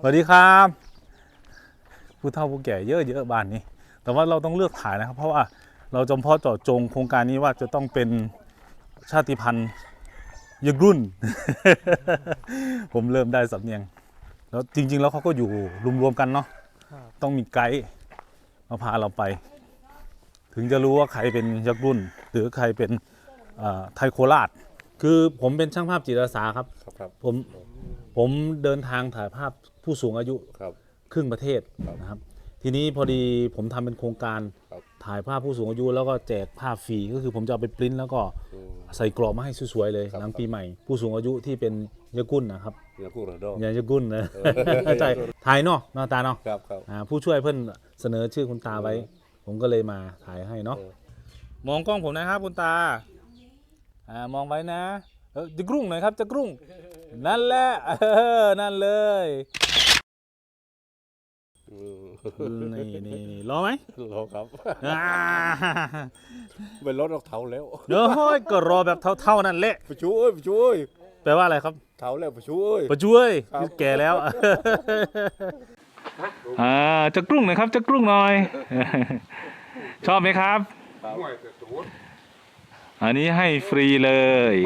สวัสดีครับผู้เฒ่าผู้แก่เยอะเยอะบ้านนี้ แต่ว่าเราต้องเลือกถ่ายนะครับ เพราะว่าเราจำเพาะเจาะจงโครงการนี้ว่าจะต้องเป็นชาติพันธุ์ยกรุ่น ผมเริ่มได้สำเนียง แล้วจริง ๆ แล้วเขาก็อยู่รวมๆกันเนาะครับต้องมีไกด์มาพาเราไป ถึงจะรู้ว่าใครเป็นยักษ์รุ่น หรือใครเป็นเอ่อไทยโคราช คือผมเป็นช่างภาพจิตอาสาครับ ครับครับผมผมเดินทางถ่ายภาพผู้สูงอายุครับ ครึ่งประเทศนะครับ ทีนี้พอดีผมทำเป็นโครงการครับถ่ายภาพผู้สูงอายุ แล้วก็แจกภาพฟรีก็คือผมจะเอาไปปริ้นแล้วก็อืม ใส่กรอบมาให้สวยๆเลยครับ หลังปีใหม่ ผู้สูงอายุที่เป็นยากุลนะครับอย่าพูดระดมยายากุลนะใช่ถ่ายเนาะหน้าตาเนาะครับครับ อ่าผู้ช่วยเพื่อนเสนอชื่อคุณตาไว้ ผมก็เลยมาถ่ายให้เนาะเออ มองกล้องผมนะครับคุณตา อ่ามองไว้นะเออจะกรุ้งหน่อยครับจะกรุ้งนั่นแหละเออนั่นเลยอืมนี่นี่นี่รอไหมรอครับอ่าเป็นรถออกเถาแล้วเดี๋ยวก็รอแบบเท่าๆนั่นแหละประช่วยประช่วยแปลว่าอะไรครับเถาแล้วประช่วยประช่วยครับแก่แล้วอ่าจะกรุ้งหน่อยครับจะกรุ้งหน่อย ชอบไหมครับ อันนี้ให้ฟรีเลย